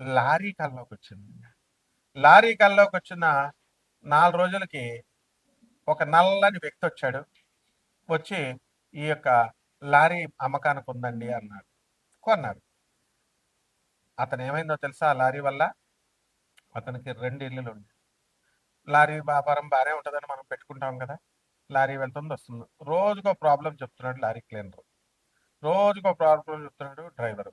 Lorry కల్లోకి వచ్చింది lorry కల్లోకి వచ్చిన నాలుగు రోజులకి ఒక నల్లని వ్యక్తి వచ్చాడు వచ్చి ఈ యొక్క లారీ అమ్మకానికి ఉందండి అన్నాడు. కొన్నాడు. అతను ఏమైందో తెలుసా? ఆ లారీ వల్ల అతనికి రెండు ఇల్లులు ఉంది లారీ వ్యాపారం బాగానే ఉంటుందని మనం పెట్టుకుంటాం కదా? లారీ వెళ్తుంది వస్తుంది. రోజుకో ప్రాబ్లం చెప్తున్నాడు లారీ క్లీనర్. రోజుకో ప్రాబ్లం చెప్తున్నాడు డ్రైవరు.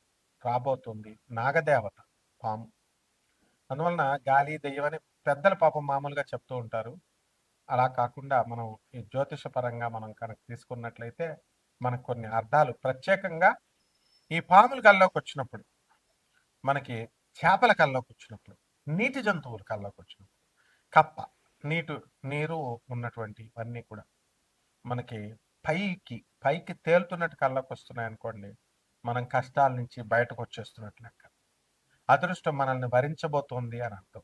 రాబోతుంది. నాగదేవత పాము. అందువలన గాలి దెయ్యం అని పెద్దల పాపం మామూలుగా చెప్తూ ఉంటారు. అలా కాకుండా మనం ఈ జ్యోతిష పరంగా మనం కనుక తీసుకున్నట్లయితే మనకు కొన్ని అర్థాలు. ప్రత్యేకంగా ఈ పాముల కల్లోకి వచ్చినప్పుడు మనకి చేపల కల్లోకి వచ్చినప్పుడు నీటి జంతువుల కల్లోకి వచ్చినప్పుడు కప్ప నీటు నీరు ఉన్నటువంటి ఇవన్నీ కూడా మనకి పైకి పైకి తేలుతున్నట్టు కళ్ళకు వస్తున్నాయి అనుకోండి మనం కష్టాల నుంచి బయటకు వచ్చేస్తున్నట్లు లెక్క. అదృష్టం మనల్ని భరించబోతోంది అని అర్థం.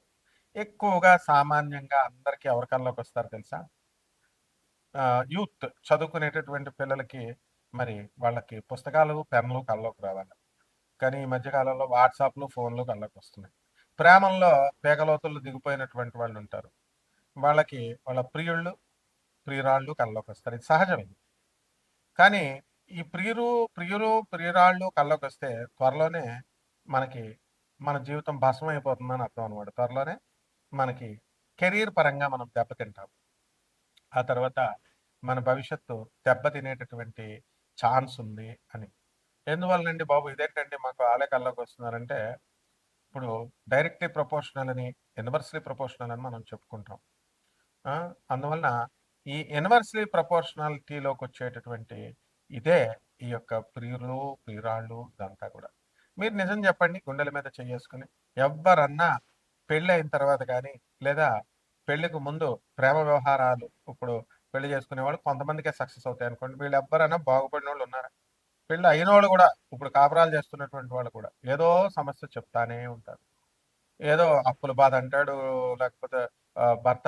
ఎక్కువగా సామాన్యంగా అందరికీ ఎవరి కళ్ళలోకి వస్తారు తెలుసా? యూత్ చదువుకునేటటువంటి పిల్లలకి మరి వాళ్ళకి పుస్తకాలు పెన్నులు కళ్ళలోకి రావాలి. కానీ ఈ మధ్యకాలంలో వాట్సాప్లు ఫోన్లు కళ్ళకు వస్తున్నాయి. ప్రేమల్లో పేగలోతులు దిగిపోయినటువంటి వాళ్ళు ఉంటారు. వాళ్ళకి వాళ్ళ ప్రియుళ్ళు ప్రియురాళ్ళు కళ్ళలోకి వస్తారు. ఇది సహజమైంది. కానీ ఈ ప్రియురు ప్రియురు ప్రియురాళ్ళు కళ్ళలోకి వస్తే త్వరలోనే మనకి మన జీవితం భస్మం అయిపోతుందని అర్థం అనమాట త్వరలోనే మనకి కెరీర్ పరంగా మనం దెబ్బతింటాం. ఆ తర్వాత మన భవిష్యత్తు దెబ్బతినేటటువంటి ఛాన్స్ ఉంది అని. ఎందువల్లండి బాబు? ఇదేంటండి మాకు ఆలే కల్లోకి వస్తున్నారంటే ఇప్పుడు డైరెక్ట్లీ ప్రపోర్షనల్ అని ఇన్వర్స్లీ ప్రపోర్షనల్ అని మనం చెప్పుకుంటాం. అందువలన ఈ ఇన్వర్స్లీ ప్రపోర్షనాలిటీలోకి వచ్చేటటువంటి ఇదే ఈ యొక్క ప్రియులు ప్రియురాళ్ళు ఇదంతా కూడా. మీరు నిజం చెప్పండి గుండెల మీద చేసుకుని ఎవరన్నా పెళ్ళి అయిన తర్వాత కానీ లేదా పెళ్ళికి ముందు ప్రేమ వ్యవహారాలు ఇప్పుడు పెళ్ళి చేసుకునే వాళ్ళు కొంతమందికే సక్సెస్ అవుతాయి అనుకోండి. వీళ్ళు ఎవ్వరైనా బాగుపడిన వాళ్ళు ఉన్నారా? పెళ్ళి అయిన వాళ్ళు కూడా ఇప్పుడు కాపురాలు చేస్తున్నటువంటి వాళ్ళు కూడా ఏదో సమస్య చెప్తానే ఉంటారు. ఏదో అప్పుల బాధ అంటాడు లేకపోతే భర్త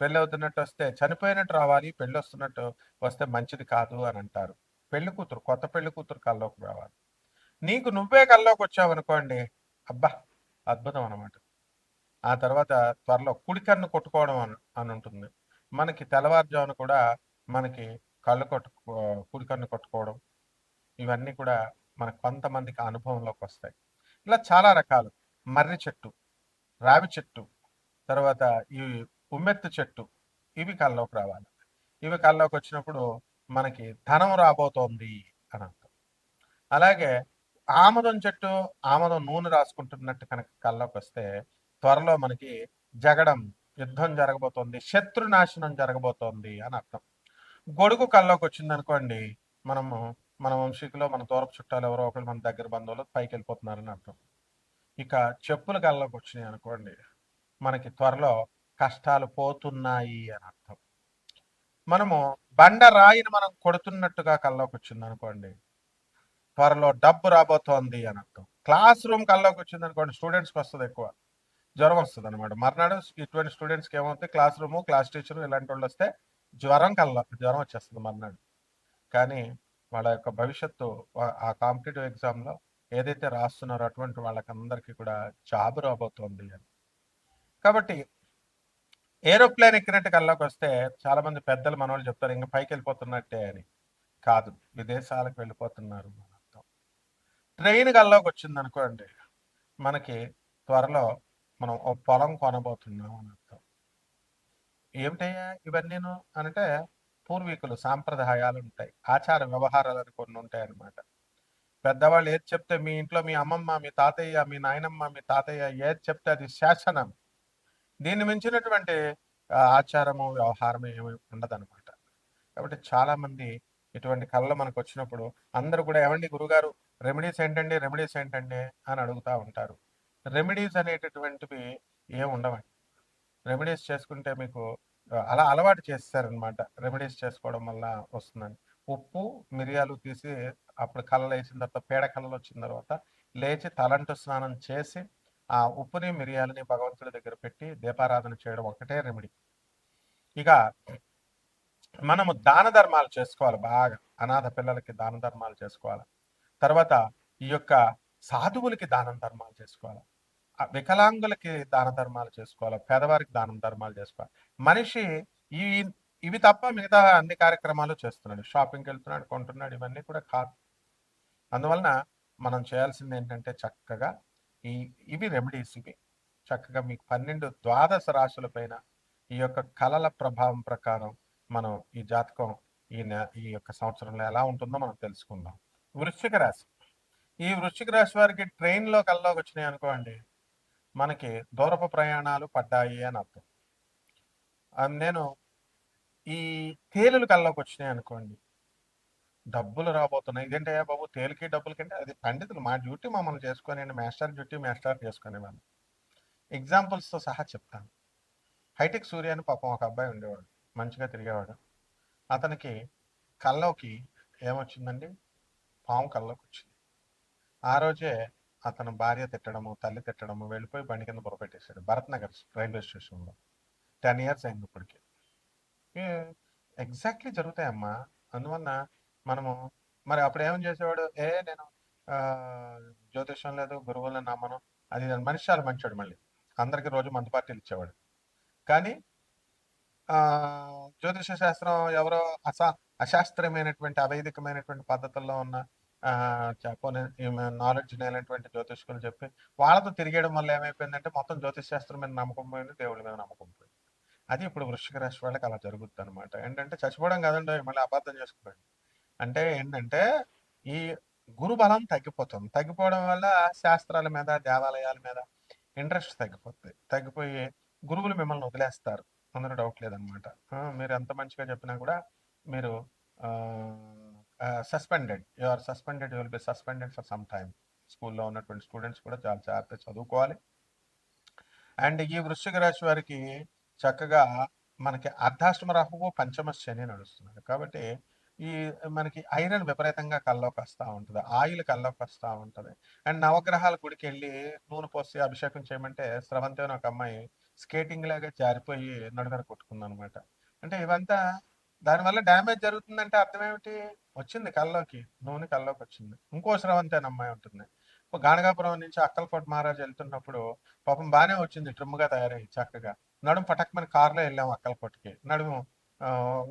పెళ్ళి అవుతున్నట్టు వస్తే చనిపోయినట్టు రావాలి పెళ్ళి వస్తున్నట్టు వస్తే మంచిది కాదు అని అంటారు. పెళ్ళి కూతురు కొత్త పెళ్ళి కూతురు కల్లోకి రావాలి. నీకు నువ్వే కల్లోకి వచ్చావు అనుకోండి అబ్బా అద్భుతం అనమాట ఆ తర్వాత త్వరలో కుడికన్ను కొట్టుకోవడం అని అని ఉంటుంది మనకి తెల్లవారుజామున కూడా మనకి కళ్ళు కొట్టు కుడికన్ను కొట్టుకోవడం ఇవన్నీ కూడా మన కొంతమందికి అనుభవంలోకి వస్తాయి. ఇలా చాలా రకాలు. మర్రి చెట్టు రావి చెట్టు తర్వాత ఈ ఉమ్మెత్తు చెట్టు. ఇవి కల్లోకి రావాలి. ఇవి కల్లోకి వచ్చినప్పుడు మనకి ధనం రాబోతోంది అని అర్థం. అలాగే ఆమదం చెట్టు ఆమదం నూనె రాసుకుంటున్నట్టు కనుక కల్లోకి వస్తే త్వరలో మనకి జగడం యుద్ధం జరగబోతోంది శత్రు నాశనం జరగబోతోంది అని అర్థం. గొడుగు కల్లోకి వచ్చింది అనుకోండి మనము మన వంశీకులో మన దూరపు చుట్టాలు ఎవరో ఒకరు మన దగ్గర బంధువులు పైకి వెళ్ళిపోతున్నారని అర్థం. ఇక చెప్పులు కల్లోకి వచ్చినాయి అనుకోండి మనకి త్వరలో కష్టాలు పోతున్నాయి అని అర్థం. మనము బండ రాయిని మనం కొడుతున్నట్టుగా కల్లోకి వచ్చింది అనుకోండి త్వరలో డబ్బు రాబోతోంది అని అర్థం. క్లాస్ రూమ్ కల్లోకి వచ్చింది అనుకోండి స్టూడెంట్స్కి వస్తుంది ఎక్కువ జ్వరం వస్తుంది అనమాట మర్నాడు ఇటువంటి స్టూడెంట్స్కి ఏమవుతుంది క్లాస్ రూము క్లాస్ టీచర్ ఇలాంటి వాళ్ళు వస్తే జ్వరం కల్లా జ్వరం వచ్చేస్తుంది మర్నాడు. కానీ వాళ్ళ యొక్క భవిష్యత్తు ఆ కాంపిటేటివ్ ఎగ్జామ్లో ఏదైతే రాస్తున్నారో అటువంటి వాళ్ళకందరికీ కూడా జాబ్ రాబోతోంది అని. కాబట్టి ఏరోప్లేన్ ఎక్కినట్టు కల్లోకి వస్తే చాలా మంది పెద్దలు మనోళ్ళు చెప్తారు ఇంకా పైకి వెళ్ళిపోతున్నట్టే అని. కాదు విదేశాలకు వెళ్ళిపోతున్నారు అర్థం. ట్రైన్ కల్లోకి వచ్చింది అనుకోండి మనకి త్వరలో మనం ఓ పొలం కొనబోతున్నాం అని అర్థం. ఏమిటయ్యా ఇవన్నీను? అంటే పూర్వీకులు సాంప్రదాయాలు ఉంటాయి ఆచార వ్యవహారాలు అని కొన్ని ఉంటాయి అన్నమాట. పెద్దవాళ్ళు ఏది చెప్తే మీ ఇంట్లో మీ అమ్మమ్మ మీ తాతయ్య మీ నాయనమ్మ మీ తాతయ్య ఏది చెప్తే అది శాసనం. దీన్ని మించినటువంటి ఆచారము వ్యవహారము ఏమి ఉండదన్నమాట. కాబట్టి చాలా మంది ఇటువంటి కళలు మనకు వచ్చినప్పుడు అందరూ కూడా ఏమండి గురుగారు రెమెడీస్ ఏంటండి రెమెడీస్ ఏంటండి అని అడుగుతా ఉంటారు. రెమెడీస్ అనేటటువంటివి ఏం ఉండవండి. రెమెడీస్ చేసుకుంటే మీకు అలా అలవాటు చేస్తారనమాట రెమెడీస్ చేసుకోవడం వల్ల వస్తుందని ఉప్పు మిరియాలు తీసి అప్పుడు కళ్ళలు వేసిన తర్వాత పేడ కళ్ళలు వచ్చిన తర్వాత లేచి తలంటు స్నానం చేసి ఆ ఉప్పుని మిరియాలని భగవంతుడి దగ్గర పెట్టి దీపారాధన చేయడం ఒకటే రెమెడీ ఇక మనము దాన ధర్మాలు చేసుకోవాలి బాగా. అనాథ పిల్లలకి దాన ధర్మాలు చేసుకోవాలి. తర్వాత ఈ యొక్క సాధువులకి దానం ధర్మాలు చేసుకోవాలి. ఆ వికలాంగులకి దాన ధర్మాలు చేసుకోవాలి. పేదవారికి దానం ధర్మాలు చేసుకోవాలి. మనిషి ఈ ఇవి తప్ప మిగతా అన్ని కార్యక్రమాలు చేస్తున్నాడు. షాపింగ్కి వెళ్తున్నాడు కొంటున్నాడు ఇవన్నీ కూడా కాదు. అందువలన మనం చేయాల్సింది ఏంటంటే చక్కగా ఈ ఇవి రెమెడీస్ ఇవి చక్కగా మీకు పన్నెండు ద్వాదశ రాశుల పైన ఈ యొక్క కళల ప్రభావం ప్రకారం మనం ఈ జాతకం ఈ నె- ఈ యొక్క సంవత్సరంలో ఎలా ఉంటుందో మనం తెలుసుకుందాం. వృశ్చిక రాశి. ఈ వృశ్చిక రాశి వారికి ట్రైన్లో కల్లోకి వచ్చినాయి అనుకోండి మనకి దూరపు ప్రయాణాలు పడ్డాయి అని అర్థం. నేను ఈ తేలులు కల్లోకి వచ్చినాయి అనుకోండి డబ్బులు రాబోతున్నాయి. ఇదేంటే బాబు? తేలికి డబ్బులు కంటే అది పండితులు మా డ్యూటీ మమ్మల్ని చేసుకొని మాస్టర్ డ్యూటీ మాస్టర్ చేసుకునే వాళ్ళు ఎగ్జాంపుల్స్తో సహా చెప్తాను. హైటెక్ సూర్య అని పాపం ఒక అబ్బాయి ఉండేవాడు. మంచిగా తిరిగేవాడు. అతనికి కళ్ళలోకి ఏమొచ్చిందండి? పాము కళ్ళలోకి వచ్చింది ఆ రోజే అతను భార్య తిట్టడము తల్లి తిట్టడము వెళ్ళిపోయి బండి కింద బుర్రపెట్టేశాడు భరత్ నగర్ రైల్వే స్టేషన్లో. టెన్ ఇయర్స్ అయింది ఇప్పటికి. ఎగ్జాక్ట్లీ జరుగుతాయమ్మా. అందువల్ల మనము మరి అప్పుడు ఏం చేసేవాడు ఏ నేను ఆ జ్యోతిష్యం లేదు, గురువులను నమ్మను. అది ఇది అని మనిషి చాలా మంచివాడు మళ్ళీ. అందరికి రోజు మందు పార్టీలు ఇచ్చేవాడు. కానీ ఆ జ్యోతిష శాస్త్రం ఎవరో అసా అశాస్త్రీయమైనటువంటి, అవైదికమైనటువంటి పద్ధతుల్లో ఉన్న ఆ చ నాలెడ్జ్ లేనటువంటి జ్యోతిష్కులు చెప్పి, వాళ్ళతో తిరిగేయడం వల్ల ఏమైపోయిందంటే, మొత్తం జ్యోతిష్ శాస్త్రం మీద నమ్మకం పోయింది, దేవుడి మీద నమ్మకం పోయింది. అది ఇప్పుడు వృశ్చిక రాశి వాళ్ళకి అలా జరుగుద్దనమాట. ఏంటంటే చచ్చిపోవడం కాదండి మళ్ళీ అబద్ధం చేసుకోండి అంటే ఏంటంటే, ఈ గురు బలం తగ్గిపోతుంది. తగ్గిపోవడం వల్ల శాస్త్రాల మీద, దేవాలయాల మీద ఇంట్రెస్ట్ తగ్గిపోతుంది తగ్గిపోయి గురువులు మిమ్మల్ని వదిలేస్తారు. అందులో డౌట్ లేదనమాట. మీరు ఎంత మంచిగా చెప్పినా కూడా మీరు suspended. You are suspended. You will be suspended for some time. స్కూల్‌లో ఉన్నటువంటి స్టూడెంట్స్ కూడా చాలా జాగ్రత్తగా చదువుకోవాలి. అండ్ ఈ వృశ్చిక రాశి వారికి చక్కగా మనకి అర్ధాష్టమ రాహువు, పంచమ శని నడుస్తున్నాడు. కాబట్టి ఈ మనకి ఐరన్ విపరీతంగా కల్లోకి వస్తా ఉంటది. ఆయిల్ కల్లోకి వస్తా ఉంటది. అండ్ నవగ్రహాల గుడికి వెళ్ళి నూనె పోసి అభిషేకం చేయమంటే స్రవంతి అని ఒక అమ్మాయి స్కేటింగ్ లాగా జారిపోయి నడుగర కొట్టుకుందనమాట. అంటే ఇవంతా దానివల్ల డ్యామేజ్ జరుగుతుందంటే అర్థం ఏమిటి వచ్చింది కల్లోకి. నూనె కల్లోకొచ్చింది. ఇంకో స్రవంతి అని అమ్మాయి ఉంటుంది. గాణగాపురం నుంచి అక్కలకోట మహారాజు వెళ్తున్నప్పుడు పాపం బాగానే వచ్చింది ట్రిమ్‌గా తయారయ్యి చక్కగా. నడుము పటక్మని కార్‌లో వెళ్ళాము అక్కలకోటకి. నడుము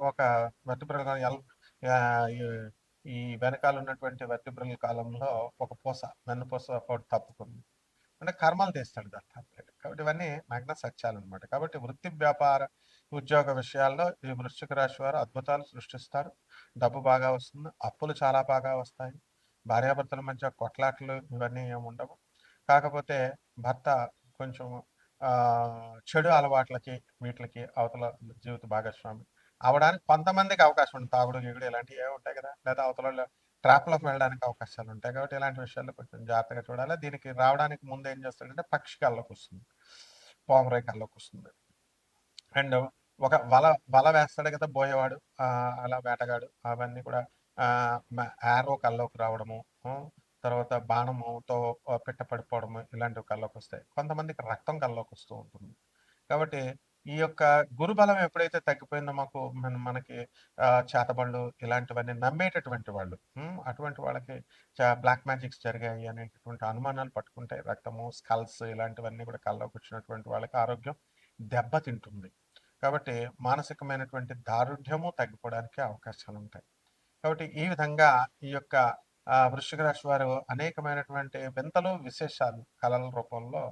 ఒక వెర్టిబ్రల్ ఎల్ ఈ ఈ వెనకాల ఉన్నటువంటి వెర్టిబ్రల్ కాలంలో ఒక పూస, వెన్నుపూస ఒకటి తప్పుకుంది. అంటే కర్మలు తీస్తాడు దత్తాత్రేయుడు. కాబట్టి ఇవన్నీ నగ్న సత్యాలనమాట. కాబట్టి వృత్తి, వ్యాపార, ఉద్యోగ విషయాల్లో ఈ వృశ్చిక రాశి వారు అద్భుతాలు సృష్టిస్తారు. డబ్బు బాగా వస్తుంది. అప్పులు చాలా బాగా వస్తాయి. భార్యాభర్తల మధ్య కొట్లాటలు ఇవన్నీ ఏమి ఉండవు. కాకపోతే భర్త కొంచెం చెడు అలవాట్లకి, వీట్లకి అవతల జీవిత భాగస్వామి అవ్వడానికి కొంతమందికి అవకాశం ఉంది. తాగుడు, గీగుడు ఇలాంటివి ఏమి ఉంటాయి కదా! లేదా అవతల ట్రాప్‌లోకి వెళ్ళడానికి అవకాశాలు ఉంటాయి. కాబట్టి ఇలాంటి విషయాల్లో కొంచెం జాగ్రత్తగా చూడాలి. దీనికి రావడానికి ముందు ఏం చేస్తాడంటే పక్షి కల్లోకొస్తుంది. కళ్ళకు వస్తుంది అండ్ ఒక వల వల వేస్తాడు కదా బోయేవాడు. అలా వేటగాడు అవన్నీ కూడా యారో కల్లోకి రావడము. తర్వాత బాణముతో పిట్ట పడిపోవడము ఇలాంటివి కల్లోకొస్తాయి. కొంతమందికి రక్తం కల్లోకొస్తూ ఉంటుంది. కాబట్టి ఈ యొక్క గురుబలం ఎప్పుడైతే తగ్గిపోయిందో మాకు మన మనకి చేతబళ్ళు ఇలాంటివన్నీ నమ్మేటటువంటి వాళ్ళు. అటువంటి వాళ్ళకి బ్లాక్ మ్యాజిక్స్ జరిగాయి అనేటటువంటి అనుమానాలు పట్టుకుంటాయి. రక్తము, స్కల్స్ ఇలాంటివన్నీ కూడా కల్లోకొచ్చినటువంటి వాళ్ళకి ఆరోగ్యం దెబ్బతింటుంది. కాబట్టి మానసికమైనటువంటి దారుఢ్యము తగ్గిపోవడానికి అవకాశాలు ఉంటాయి కాబట్టి ఈ విధంగా ఈ యొక్క వృషిక రాశి వారు అనేకమైనటువంటి వింతలు, విశేషాలు కళల రూపంలో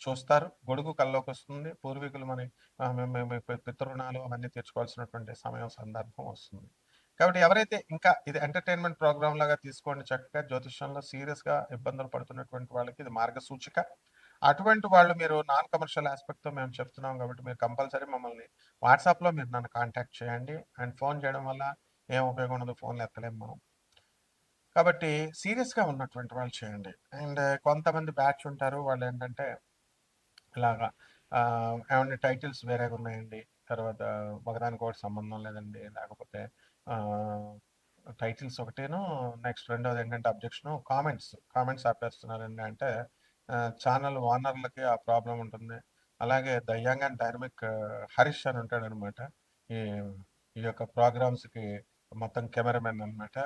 చూస్తారు. గొడుగు కల్లోకొస్తుంది. పూర్వీకులు మన పితృణాలు రుణాలు అవన్నీ తీర్చుకోవాల్సినటువంటి సమయం, సందర్భం వస్తుంది. కాబట్టి ఎవరైతే ఇంకా ఇది ఎంటర్‌టైన్‌మెంట్ ప్రోగ్రామ్ లాగా తీసుకోండి చక్కగా జ్యోతిష్యంలో సీరియస్‌గా ఇబ్బందులు పడుతున్నటువంటి వాళ్ళకి ఇది మార్గసూచిక. అటువంటి వాళ్ళు మీరు నాన్ కమర్షియల్ ఆస్పెక్ట్తో మేము చెప్తున్నాం కాబట్టి మీరు కంపల్సరీ మమ్మల్ని వాట్సాప్‌లో మీరు నన్ను కాంటాక్ట్ చేయండి. అండ్ ఫోన్ చేయడం వల్ల ఏం ఉపయోగం ఉండదు. ఫోన్‌లు ఎత్తలేము మనం. కాబట్టి సీరియస్‌గా ఉన్నటువంటి వాళ్ళు చేయండి. అండ్ కొంతమంది బ్యాచ్ ఉంటారు. వాళ్ళు ఏంటంటే ఇలాగా ఆహ్, టైటిల్స్ వేరేగా ఉన్నాయండి. తర్వాత ఒకదానికి ఒకటి సంబంధం లేదండి. లేకపోతే టైటిల్స్ ఒకటేను నెక్స్ట్ రెండోదేంటంటే అబ్జెక్షను కామెంట్స్, కామెంట్స్ ఆపేస్తున్నారండి అంటే ఛానల్ ఓనర్‌లకి ఆ ప్రాబ్లం ఉంటుంది. అలాగే ద అండ్ డైనమిక్ హరీష్ అని ఉంటాడనమాట. ఈ ఈ యొక్క ప్రోగ్రామ్స్‌కి మొత్తం కెమెరామెన్ అనమాట.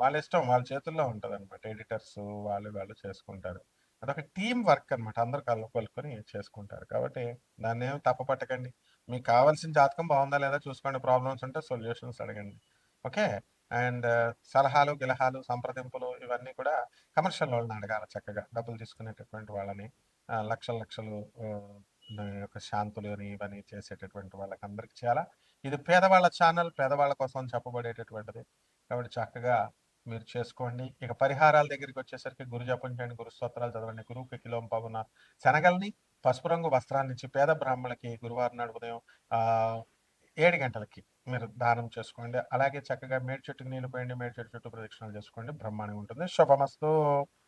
వాళ్ళ ఇష్టం వాళ్ళ చేతుల్లో ఉంటుంది అనమాట ఎడిటర్స్ వాళ్ళు వాళ్ళు చేసుకుంటారు. అదొక టీం వర్క్ అనమాట. అందరూ కొలుకొని చేసుకుంటారు. కాబట్టి దాన్ని ఏమి తప్పపట్టకండి మీకు కావాల్సిన జాతకం బాగుందా లేదా చూసుకోండి. ప్రాబ్లమ్స్ ఉంటే సొల్యూషన్స్ అడగండి. ఓకే. అండ్ సలహాలు, గిలహాలు, సంప్రదింపులు ఇవన్నీ కూడా కమర్షియల్ వాళ్ళని అడగాలి చక్కగా. డబ్బులు తీసుకునేటటువంటి వాళ్ళని లక్షల లక్షలు లక్షలు యొక్క శాంతులు ఇవన్నీ చేసేటటువంటి వాళ్ళకి అందరికి చేయాలా. ఇది పేదవాళ్ళ ఛానల్. పేదవాళ్ళ కోసం చెప్పబడేటటువంటిది. కాబట్టి చక్కగా మీరు చేసుకోండి. ఇక పరిహారాల దగ్గరికొచ్చేసరికి గురు జపం చేయండి. గురు స్తోత్రాలు చదవండి. గురువుకి కిలోంపావున శనగల్ని, పసుపు రంగు వస్త్రాన్నించి పేద బ్రాహ్మణులకి గురువారం నాడు ఉదయం ఏడు గంటలకి మీరు దానం చేసుకోండి. అలాగే చక్కగా మేడి చెట్టుకు నీళ్ళు పోయండి. మేడి చెట్టు చుట్టూ ప్రదక్షిణాలు చేసుకోండి. బ్రహ్మాండంగా ఉంటుంది. శుభమస్తు.